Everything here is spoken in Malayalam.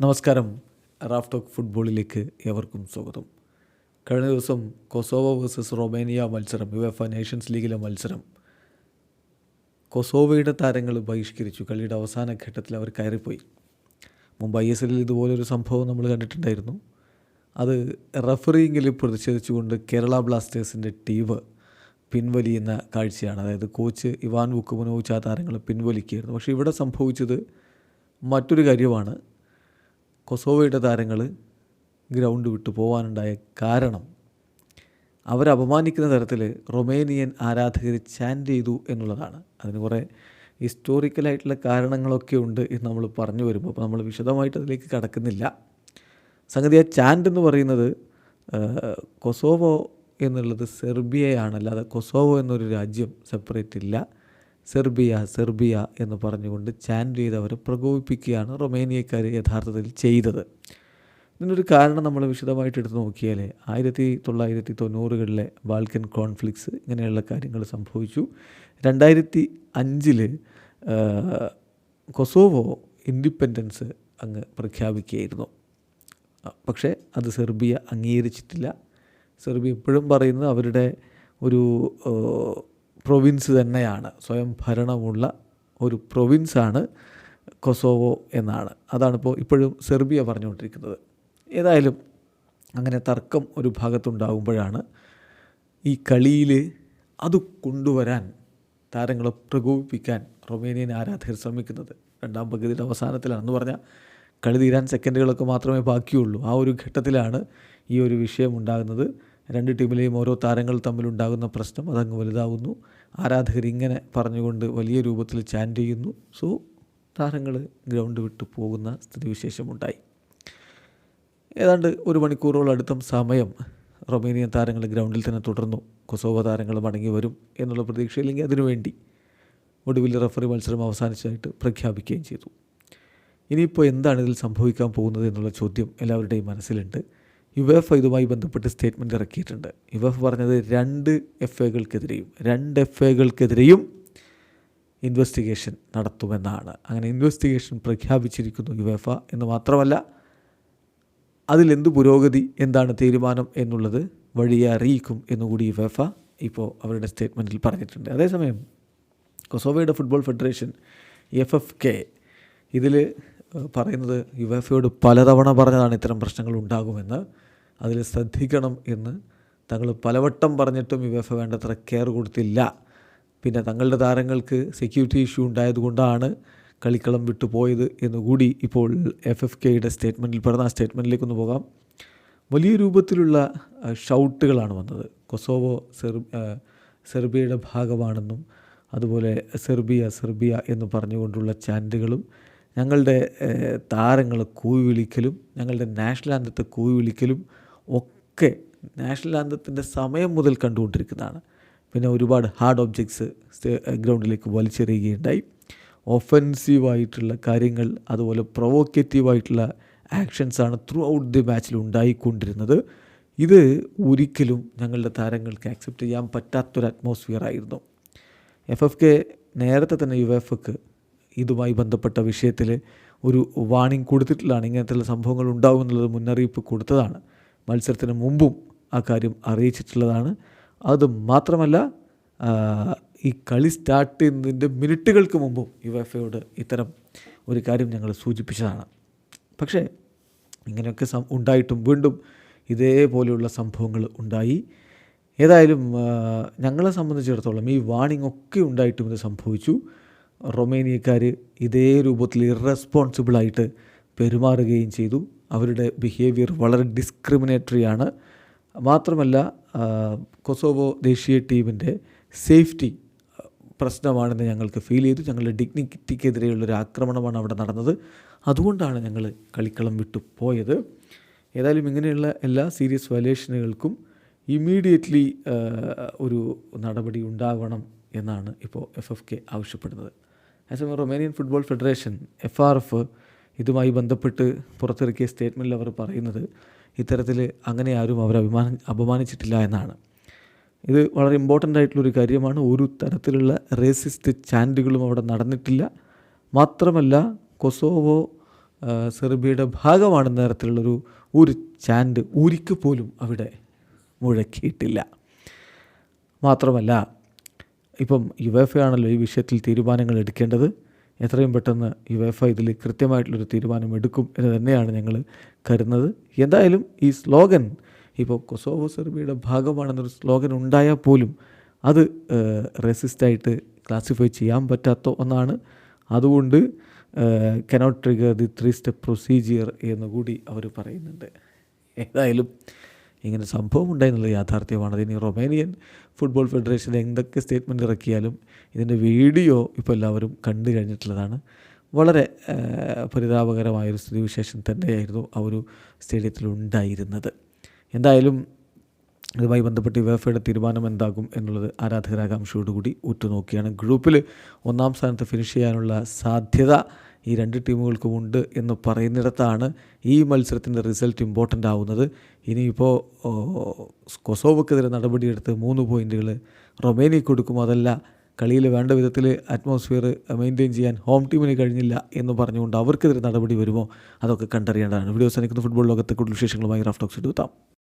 നമസ്കാരം. റാഫ് ടോക്ക് ഫുട്ബോളിലേക്ക് ഏവർക്കും സ്വാഗതം. കഴിഞ്ഞ ദിവസം കൊസോവോ വേഴ്സസ് റൊമേനിയ മത്സരം യുഎഫ നേഷൻസ് ലീഗിലെ മത്സരം. കൊസോവയുടെ താരങ്ങൾ ബഹിഷ്കരിച്ചു. കളിയുടെ അവസാന ഘട്ടത്തിൽ അവർ കയറിപ്പോയി. മുമ്പ് ഐ എസ് എല്ലിൽ ഇതുപോലൊരു സംഭവം നമ്മൾ കണ്ടിട്ടുണ്ടായിരുന്നു. അത് റഫറിങ്ങിൽ പ്രതിഷേധിച്ചുകൊണ്ട് കേരള ബ്ലാസ്റ്റേഴ്സിന്റെ ടീം പിൻവലിയുന്ന കാഴ്ചയാണ്. അതായത് കോച്ച് ഇവാൻ വുക്കുമനോവിച്ച് ആ താരങ്ങൾ പിൻവലിക്കുകയായിരുന്നു. പക്ഷേ ഇവിടെ സംഭവിച്ചത് മറ്റൊരു കാര്യമാണ്. കൊസോവയുടെ താരങ്ങൾ ഗ്രൗണ്ട് വിട്ടു പോകാനുണ്ടായ കാരണം അവരെ അപമാനിക്കുന്ന തരത്തിൽ റൊമേനിയൻ ആരാധകർ ചാന്റ് ചെയ്തു എന്നുള്ളതാണ്. അതിന് കുറേ ഹിസ്റ്റോറിക്കലായിട്ടുള്ള കാരണങ്ങളൊക്കെ ഉണ്ട് എന്ന് നമ്മൾ പറഞ്ഞു വരുമ്പോൾ അപ്പോൾ നമ്മൾ വിശദമായിട്ട് അതിലേക്ക് കടക്കുന്നില്ല. സംഗതി ആ ചാൻഡ് എന്ന് പറയുന്നത് കൊസോവോ എന്നുള്ളത് സെർബിയയാണ്. അല്ലാതെ കൊസോവോ എന്നൊരു രാജ്യം സെപ്പറേറ്റ് ഇല്ല. സെർബിയ സെർബിയ എന്ന് പറഞ്ഞുകൊണ്ട് ചാൻഡ് ചെയ്ത് അവരെ പ്രകോപിപ്പിക്കുകയാണ് റൊമേനിയക്കാർ യഥാർത്ഥത്തിൽ ചെയ്തത്. ഇതിനൊരു കാരണം നമ്മൾ വിശദമായിട്ട് എടുത്ത് നോക്കിയാലേ ആയിരത്തി തൊള്ളായിരത്തി തൊണ്ണൂറുകളിലെ ബാൽക്കൻ കോൺഫ്ലിക്ട്സ് ഇങ്ങനെയുള്ള കാര്യങ്ങൾ സംഭവിച്ചു. രണ്ടായിരത്തി അഞ്ചിൽ കൊസോവോ ഇൻഡിപെൻഡൻസ് അങ്ങ് പ്രഖ്യാപിക്കുകയായിരുന്നു. പക്ഷേ അത് സെർബിയ അംഗീകരിച്ചിട്ടില്ല. സെർബിയ ഇപ്പോഴും പറയുന്നത് അവരുടെ ഒരു പ്രൊവിൻസ് തന്നെയാണ്. സ്വയം ഭരണമുള്ള ഒരു പ്രൊവിൻസാണ് കൊസോവോ എന്നാണ്. അതാണിപ്പോൾ ഇപ്പോഴും സെർബിയ പറഞ്ഞുകൊണ്ടിരിക്കുന്നത്. ഏതായാലും അങ്ങനെ തർക്കം ഒരു ഭാഗത്തുണ്ടാകുമ്പോഴാണ് ഈ കളിയിൽ അത് കൊണ്ടുവരാൻ താരങ്ങളെ പ്രകോപിപ്പിക്കാൻ റൊമേനിയൻ ആരാധകർ ശ്രമിക്കുന്നത്. രണ്ടാം പകുതിയുടെ അവസാനത്തിലാണെന്ന് പറഞ്ഞാൽ കളി തീരാൻ സെക്കൻഡുകളൊക്കെ മാത്രമേ ബാക്കിയുള്ളൂ. ആ ഒരു ഘട്ടത്തിലാണ് ഈ ഒരു വിഷയം ഉണ്ടാകുന്നത്. രണ്ട് ടീമിലെയും ഓരോ താരങ്ങൾ തമ്മിലുണ്ടാകുന്ന പ്രശ്നം അതങ്ങ് വലുതാവുന്നു. ആരാധകർ ഇങ്ങനെ പറഞ്ഞുകൊണ്ട് വലിയ രൂപത്തിൽ ചാന്റ് ചെയ്യുന്നു. സോ താരങ്ങൾ ഗ്രൗണ്ട് വിട്ടു പോകുന്ന സ്ഥിതിവിശേഷമുണ്ടായി. ഏതാണ്ട് ഒരു മണിക്കൂറോളം അടുത്ത സമയം റൊമേനിയൻ താരങ്ങൾ ഗ്രൗണ്ടിൽ തന്നെ തുടർന്നു. കൊസോവ താരങ്ങൾ മടങ്ങി വരും എന്നുള്ള പ്രതീക്ഷയില്ലെങ്കിൽ അതിനുവേണ്ടി ഒടുവിൽ റഫറി മത്സരം അവസാനിച്ചതായിട്ട് പ്രഖ്യാപിക്കുകയും ചെയ്തു. ഇനിയിപ്പോൾ എന്താണ് ഇതിൽ സംഭവിക്കാൻ പോകുന്നത് എന്നുള്ള ചോദ്യം എല്ലാവരുടെയും മനസ്സിലുണ്ട്. യുവേഫ ഇതുമായി ബന്ധപ്പെട്ട് സ്റ്റേറ്റ്മെന്റ് ഇറക്കിയിട്ടുണ്ട്. യു എഫ് പറഞ്ഞത് രണ്ട് എഫ് എകൾക്കെതിരെയും രണ്ട് എഫ് എകൾക്കെതിരെയും ഇൻവെസ്റ്റിഗേഷൻ നടത്തുമെന്നാണ്. അങ്ങനെ ഇൻവെസ്റ്റിഗേഷൻ പ്രഖ്യാപിച്ചിരിക്കുന്നു യു എഫ് എന്ന് മാത്രമല്ല അതിലെന്ത് പുരോഗതി എന്താണ് തീരുമാനം എന്നുള്ളത് വഴിയെ അറിയിക്കും എന്നുകൂടി യു എഫ് ഇപ്പോൾ അവരുടെ സ്റ്റേറ്റ്മെന്റിൽ പറഞ്ഞിട്ടുണ്ട്. അതേസമയം കൊസോവയുടെ football federation F F K ഇതിൽ പറയുന്നത് യു എഫ് പലതവണ പറഞ്ഞതാണ് ഇത്തരം പ്രശ്നങ്ങൾ ഉണ്ടാകുമെന്ന്. അതിൽ ശ്രദ്ധിക്കണം എന്ന് തങ്ങൾ പലവട്ടം പറഞ്ഞിട്ടും യുവേഫ വേണ്ടത്ര കെയർ കൊടുത്തില്ല. പിന്നെ തങ്ങളുടെ താരങ്ങൾക്ക് സെക്യൂരിറ്റി ഇഷ്യൂ ഉണ്ടായതുകൊണ്ടാണ് കളിക്കളം വിട്ടു പോയത് എന്നുകൂടി ഇപ്പോൾ എഫ് എഫ് കെയുടെ സ്റ്റേറ്റ്മെന്റിൽ പറഞ്ഞ ആ സ്റ്റേറ്റ്മെന്റിലേക്കൊന്ന് പോകാം. വലിയ രൂപത്തിലുള്ള ഷൗട്ടുകളാണ് വന്നത്. കൊസോവോ സെർ സെർബിയയുടെ ഭാഗമാണെന്നും അതുപോലെ സെർബിയ സെർബിയ എന്ന് പറഞ്ഞുകൊണ്ടുള്ള ചാന്റുകളും ഞങ്ങളുടെ താരങ്ങളെ കൂവി വിളിക്കലും ഞങ്ങളുടെ നാഷണൽ ആന്തത്തെ കൂവി വിളിക്കലും ഒക്കെ നാഷണൽ ആന്തത്തിന്റെ സമയം മുതൽ കണ്ടുകൊണ്ടിരിക്കുന്നതാണ്. പിന്നെ ഒരുപാട് ഹാർഡ് ഒബ്ജക്ട്സ് ഗ്രൗണ്ടിലേക്ക് വലിച്ചെറിയുകയുണ്ടായി. ഒഫൻസീവായിട്ടുള്ള കാര്യങ്ങൾ അതുപോലെ പ്രൊവോക്കേറ്റീവായിട്ടുള്ള ആക്ഷൻസാണ് ത്രൂ ഔട്ട് ദി മാച്ചിൽ ഉണ്ടായിക്കൊണ്ടിരുന്നത്. ഇത് ഒരിക്കലും ഞങ്ങളുടെ താരങ്ങൾക്ക് ആക്സെപ്റ്റ് ചെയ്യാൻ പറ്റാത്തൊരു അറ്റ്മോസ്ഫിയർ ആയിരുന്നു. എഫ് എഫ് കെ നേരത്തെ തന്നെ യു എഫ് എക്ക് ഇതുമായി ബന്ധപ്പെട്ട വിഷയത്തിൽ ഒരു വാണിംഗ് കൊടുത്തിട്ടുള്ളതാണ് ഇങ്ങനത്തെ സംഭവങ്ങൾ ഉണ്ടാകുമെന്നുള്ളത് മുന്നറിയിപ്പ് കൊടുത്തതാണ്. മത്സരത്തിന് മുമ്പും ആ കാര്യം അറിയിച്ചിട്ടുള്ളതാണ്. അത് മാത്രമല്ല ഈ കളി സ്റ്റാർട്ട് ചെയ്യുന്നതിന്റെ മിനിറ്റുകൾക്ക് മുമ്പും യു എഫ് എയോട് ഇത്തരം ഒരു കാര്യം ഞങ്ങൾ സൂചിപ്പിച്ചതാണ്. പക്ഷേ ഇങ്ങനെയൊക്കെ ഉണ്ടായിട്ടും വീണ്ടും ഇതേപോലെയുള്ള സംഭവങ്ങൾ ഉണ്ടായി. ഏതായാലും ഞങ്ങളെ സംബന്ധിച്ചിടത്തോളം ഈ വാണിംഗ് ഒക്കെ ഉണ്ടായിട്ടും ഇത് സംഭവിച്ചു. റൊമേനിയക്കാർ ഇതേ രൂപത്തിൽ ഇറസ്പോൺസിബിളായിട്ട് പെരുമാറുകയും ചെയ്തു. അവരുടെ ബിഹേവിയർ വളരെ ഡിസ്ക്രിമിനേറ്ററി ആണ്. മാത്രമല്ല കൊസോവോ ദേശീയ ടീമിന്റെ സേഫ്റ്റി പ്രശ്നമാണെന്ന് ഞങ്ങൾക്ക് ഫീൽ ചെയ്തു. ഞങ്ങളുടെ ഡിഗ്നിറ്റിക്കെതിരെയുള്ളൊരു ആക്രമണമാണ് അവിടെ നടന്നത്. അതുകൊണ്ടാണ് ഞങ്ങൾ കളിക്കളം വിട്ടു പോയത്. ഏതായാലും ഇങ്ങനെയുള്ള എല്ലാ സീരിയസ് വയലേഷനുകൾക്കും ഇമ്മീഡിയറ്റ്ലി ഒരു നടപടി ഉണ്ടാകണം എന്നാണ് ഇപ്പോൾ എഫ് എഫ് കെ ആവശ്യപ്പെടുന്നത്. As a Romanian football federation F R F ഇതുമായി ബന്ധപ്പെട്ട് പുറത്തിറക്കിയ സ്റ്റേറ്റ്മെന്റിൽ അവർ പറയുന്നത് ഇത്തരത്തിൽ അങ്ങനെ ആരും അവരെ അഭിമാന അപമാനിച്ചിട്ടില്ല എന്നാണ്. ഇത് വളരെ ഇമ്പോർട്ടന്റ് ആയിട്ടുള്ളൊരു കാര്യമാണ്. ഒരു തരത്തിലുള്ള റേസിസ്റ്റ് ചാൻഡുകളും അവിടെ നടന്നിട്ടില്ല. മാത്രമല്ല കൊസോവോ സെർബിയയുടെ ഭാഗമാണെന്ന തരത്തിലുള്ളൊരു ഒരു ചാൻഡ് ഊരിക്ക് പോലും അവിടെ മുഴക്കിയിട്ടില്ല. മാത്രമല്ല ഇപ്പം യുവേഫ ആണല്ലോ ഈ വിഷയത്തിൽ തീരുമാനങ്ങൾ എടുക്കേണ്ടത്. എത്രയും പെട്ടെന്ന് യുവേഫ ഇതിൽ കൃത്യമായിട്ടുള്ളൊരു തീരുമാനം എടുക്കും എന്ന് തന്നെയാണ് ഞങ്ങൾ കരുതുന്നത്. എന്തായാലും ഈ സ്ലോഗൻ ഇപ്പോൾ കൊസോവോ സെർബിയുടെ ഭാഗമാണെന്നൊരു സ്ലോഗൻ ഉണ്ടായാൽ പോലും അത് റെസിസ്റ്റായിട്ട് ക്ലാസിഫൈ ചെയ്യാൻ പറ്റാത്ത ഒന്നാണ്. അതുകൊണ്ട് cannot trigger the three step procedure എന്ന് കൂടി അവർ പറയുന്നുണ്ട്. ഏതായാലും ഇങ്ങനെ സംഭവം ഉണ്ടായെന്നുള്ള യാഥാർത്ഥ്യമാണ്. അതിന് റൊമേനിയൻ ഫുട്ബോൾ ഫെഡറേഷൻ എന്തൊക്കെ സ്റ്റേറ്റ്മെന്റ് ഇറക്കിയാലും ഇതിന്റെ വീഡിയോ ഇപ്പോൾ എല്ലാവരും കണ്ടു കഴിഞ്ഞിട്ടുള്ളതാണ്. വളരെ പരിതാപകരമായൊരു സ്ഥിതിവിശേഷം തന്നെയായിരുന്നു ആ ഒരു സ്റ്റേഡിയത്തിൽ ഉണ്ടായിരുന്നത് എന്തായാലും ഇതുമായി ബന്ധപ്പെട്ട് യുവേഫയുടെ തീരുമാനം എന്താകും എന്നുള്ളത് ആരാധകരാകാംക്ഷയോടുകൂടി ഉറ്റുനോക്കിയാണ്. ഗ്രൂപ്പിൽ ഒന്നാം സ്ഥാനത്ത് ഫിനിഷ് ചെയ്യാനുള്ള സാധ്യത ഈ രണ്ട് ടീമുകൾക്കും ഉണ്ട് എന്ന് പറയുന്നിടത്താണ് ഈ മത്സരത്തിന്റെ റിസൾട്ട് ഇമ്പോർട്ടന്റ് ആവുന്നത്. ഇനിയിപ്പോൾ കൊസോവക്കെതിരെ നടപടിയെടുത്ത് മൂന്ന് പോയിന്റുകൾ റൊമേനിയക്ക് കൊടുക്കും. അതല്ല കളിയിൽ വേണ്ട വിധത്തിൽ അറ്റ്മോസ്ഫിയർ മെയിന്റെയിൻ ചെയ്യാൻ ഹോം ടീമിന് കഴിഞ്ഞില്ല എന്ന് പറഞ്ഞുകൊണ്ട് അവർക്കെതിരെ നടപടി വരുമോ? അതൊക്കെ കണ്ടറിയേണ്ടതാണ്. വീഡിയോ സനിക്കുന്ന ഫുട്ബോൾ ലോകത്തെ കൂടുതൽ വിശേഷങ്ങളുമായി റാഫ്റ്റോക്സ് എടുത്താം